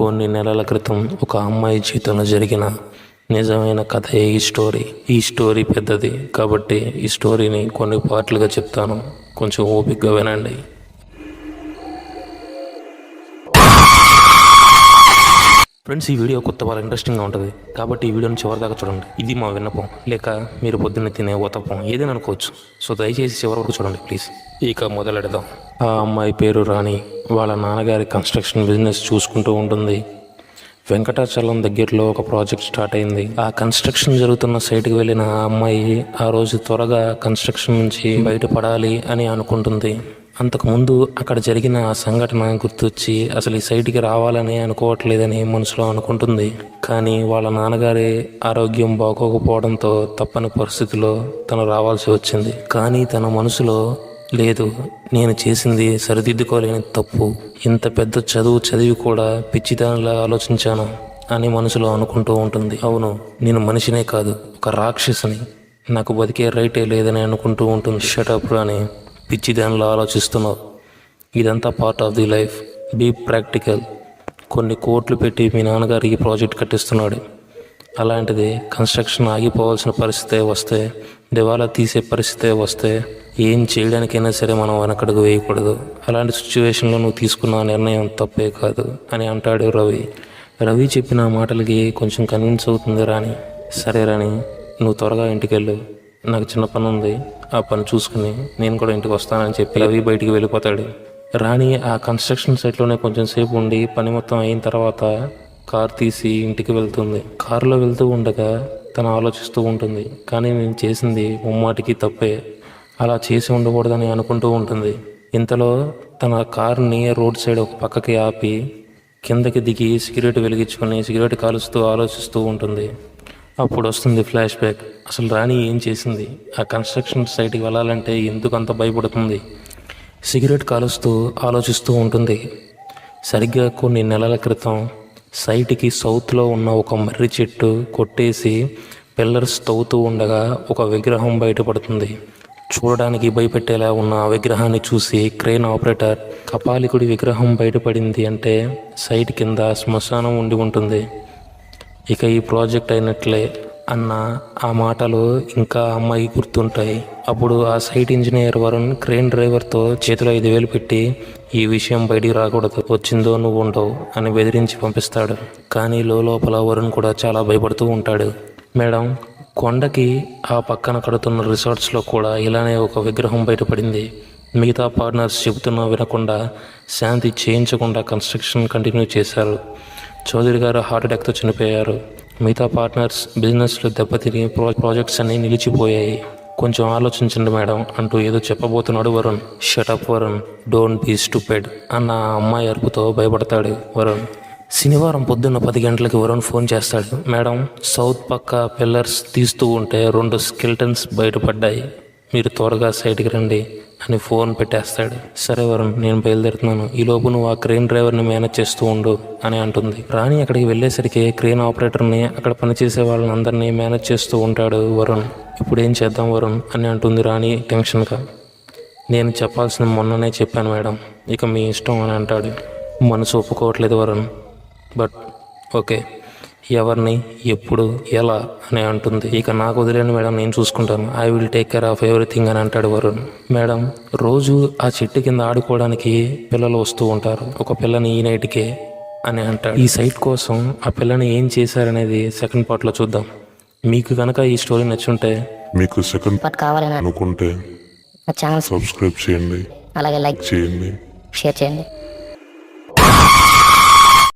కొన్ని నెలల క్రితం ఒక అమ్మాయి జీవితంలో జరిగిన నిజమైన కథే ఈ స్టోరీ ఈ స్టోరీ పెద్దది కాబట్టి ఈ స్టోరీని కొన్ని పార్ట్లుగా చెప్తాను. కొంచెం ఓపికగా వినండి. ఫ్రెండ్స్ ఈ వీడియో కొత్త వాళ్ళ ఇంట్రెస్టింగ్గా ఉంటుంది. కాబట్టి ఈ వీడియోని చివరి దాకా చూడండి. ఇది మా విన్నపం. లేక మీరు పొద్దున్న తినే ఉతపం ఏదైనా అనుకోవచ్చు. సో దయచేసి చివరి వరకు చూడండి ప్లీజ్ ఇక మొదలెడదాం. ఆ అమ్మాయి పేరు రాణి. వాళ్ళ నాన్నగారి కన్స్ట్రక్షన్ బిజినెస్ చూసుకుంటూ ఉంటుంది. వెంకటాచలం దగ్గరలో ఒక ప్రాజెక్ట్ స్టార్ట్ అయింది. ఆ కన్స్ట్రక్షన్ జరుగుతున్న సైట్కి వెళ్ళిన ఆ అమ్మాయి ఆ రోజు త్వరగా కన్స్ట్రక్షన్ నుంచి బయటపడాలి అని అనుకుంటుంది. అంతకుముందు అక్కడ జరిగిన ఆ సంఘటన గుర్తొచ్చి అసలు ఈ సైట్కి రావాలని అనుకోవట్లేదని మనసులో అనుకుంటుంది. కానీ వాళ్ళ నాన్నగారి ఆరోగ్యం బాగోకపోవడంతో తప్పని పరిస్థితిలో తను రావాల్సి వచ్చింది. కానీ తన మనసులో లేదు నేను చేసింది సరిదిద్దుకోలేని తప్పు. ఇంత పెద్ద చదువు చదివి కూడా పిచ్చిదానిలా ఆలోచించాను అని మనసులో అనుకుంటూ ఉంటుంది. అవును నేను మనిషినే కాదు ఒక రాక్షసుని. నాకు బతికే రైటే లేదని అనుకుంటూ ఉంటుంది. షటప్ అని పిచ్చిదానిలో ఆలోచిస్తున్నావు. ఇదంతా part of the life be practical కొన్ని కోట్లు పెట్టి మీ నాన్నగారు ఈ ప్రాజెక్ట్ కట్టిస్తున్నాడు. అలాంటిది కన్స్ట్రక్షన్ ఆగిపోవాల్సిన పరిస్థితే వస్తే దివాలా తీసే పరిస్థితే వస్తే ఏం చేయడానికైనా సరే మనం వెనకడుగు వేయకూడదు. అలాంటి సిచ్యువేషన్లో నువ్వు తీసుకున్న నిర్ణయం తప్పే కాదు అని అంటాడు రవి. రవి చెప్పిన మాటలకి కొంచెం కన్విన్స్ అవుతుంది రాని సరే రాని నువ్వు త్వరగా ఇంటికి వెళ్ళు నాకు చిన్న పని ఉంది. ఆ పని చూసుకుని నేను కూడా ఇంటికి వస్తానని చెప్పి రవి బయటికి వెళ్ళిపోతాడు. రాణి ఆ కన్స్ట్రక్షన్ సైట్లోనే కొంచెం సేపు ఉండి పని మొత్తం అయిన తర్వాత కార్ తీసి ఇంటికి వెళ్తుంది. కారులో వెళ్తూ ఉండగా తను ఆలోచిస్తూ ఉంటుంది. కానీ నేను చేసింది ముమ్మాటికి తప్పే. అలా చేసి ఉండకూడదని అనుకుంటూ ఉంటుంది. ఇంతలో తన కార్ని రోడ్ సైడ్ ఒక పక్కకి ఆపి కిందకి దిగి సిగరెట్ వెలిగించుకొని సిగరెట్ కాలుస్తూ ఆలోచిస్తూ ఉంటుంది. అప్పుడు వస్తుంది ఫ్లాష్ బ్యాక్. అసలు రాణి ఏం చేసింది? ఆ కన్స్ట్రక్షన్ సైట్కి వెళ్ళాలంటే ఎందుకు అంత భయపడుతుంది? సిగరెట్ కాలుస్తూ ఆలోచిస్తూ ఉంటుంది. సరిగ్గా కొన్ని నెలల క్రితం సైట్కి సౌత్లో ఉన్న ఒక మర్రి చెట్టు కొట్టేసి పిల్లర్స్ తవ్వుతూ ఉండగా ఒక విగ్రహం బయటపడుతుంది. చూడడానికి భయపెట్టేలా ఉన్న ఆ విగ్రహాన్ని చూసి క్రేన్ ఆపరేటర్ కపాలికుడి విగ్రహం బయటపడింది అంటే సైట్ కింద శ్మశానం ఉండి ఉంటుంది. ఇక ఈ ప్రాజెక్ట్ అయినట్లే అన్న ఆ మాటలు ఇంకా అమ్మాయి గుర్తుంటాయి. అప్పుడు ఆ సైట్ ఇంజనీర్ వరుణ్ క్రేన్ డ్రైవర్తో చేతిలో ఐదు వేలు పెట్టి ఈ విషయం బయటికి రాకూడదు. వచ్చిందో నువ్వు ఉండవు అని బెదిరించి పంపిస్తాడు. కానీ లోపల వరుణ్ కూడా చాలా భయపడుతూ ఉంటాడు. మేడం కొండకి ఆ పక్కన కడుతున్న రిసార్ట్స్లో కూడా ఇలానే ఒక విగ్రహం బయటపడింది. మిగతా పార్ట్నర్స్ చెబుతున్నా వినకుండా శాంతి చేయించకుండా కన్స్ట్రక్షన్ కంటిన్యూ చేశారు. చౌదరి గారు హార్ట్ అటాక్తో చనిపోయారు. మిగతా పార్ట్నర్స్ బిజినెస్లో దెబ్బతిని ప్రో ప్రాజెక్ట్స్ అన్నీ నిలిచిపోయాయి. కొంచెం ఆలోచించండి మేడం అంటూ ఏదో చెప్పబోతున్నాడు Varun. Shut up Varun. Don't be stupid అన్న అమ్మాయి అరుపుతో భయపడతాడు వరుణ్. శనివారం పొద్దున్న పది గంటలకి వరుణ్ ఫోన్ చేస్తాడు. మేడం సౌత్ పక్క పిల్లర్స్ తీస్తూ ఉంటే రెండు స్కెల్టన్స్ బయటపడ్డాయి. మీరు త్వరగా సైట్కి రండి అని ఫోన్ పెట్టేస్తాడు. సరే వరుణ్ నేను బయలుదేరుతున్నాను. ఈ లోపు నువ్వు ఆ క్రేన్ డ్రైవర్ని మేనేజ్ చేస్తూ ఉండు అని అంటుంది. రాణి అక్కడికి వెళ్ళేసరికి క్రేన్ ఆపరేటర్ని అక్కడ పనిచేసే వాళ్ళని అందరినీ మేనేజ్ చేస్తూ ఉంటాడు వరుణ్. ఇప్పుడు ఏం చేద్దాం వరుణ్ అని అంటుంది రాణి టెన్షన్గా. నేను చెప్పాల్సిన మొన్ననే చెప్పాను మేడం. ఇక మీ ఇష్టం అని అంటాడు. మనసు ఒప్పుకోవట్లేదు వరుణ్. But okay. ఎవరిని ఎప్పుడు ఎలా అని అంటుంది. ఇక నాకు వదిలేను మేడం నేను చూసుకుంటాను. I will take care of everything అని అంటాడు వరుణ్. మేడం రోజు ఆ చెట్టు కింద ఆడుకోవడానికి పిల్లలు వస్తూ ఉంటారు. ఒక పిల్లని ఈ నైట్కే అని అంటాడు. ఈ సైట్ కోసం ఆ పిల్లని ఏం చేశారనేది సెకండ్ పార్ట్లో చూద్దాం. మీకు కనుక ఈ స్టోరీ నచ్చుంటే మీకు సెకండ్ పార్ట్ కావాలని అనుకుంటే ఛానల్ సబ్స్క్రైబ్ చేయండి. అలాగే లైక్ చేయండి. షేర్ చేయండి.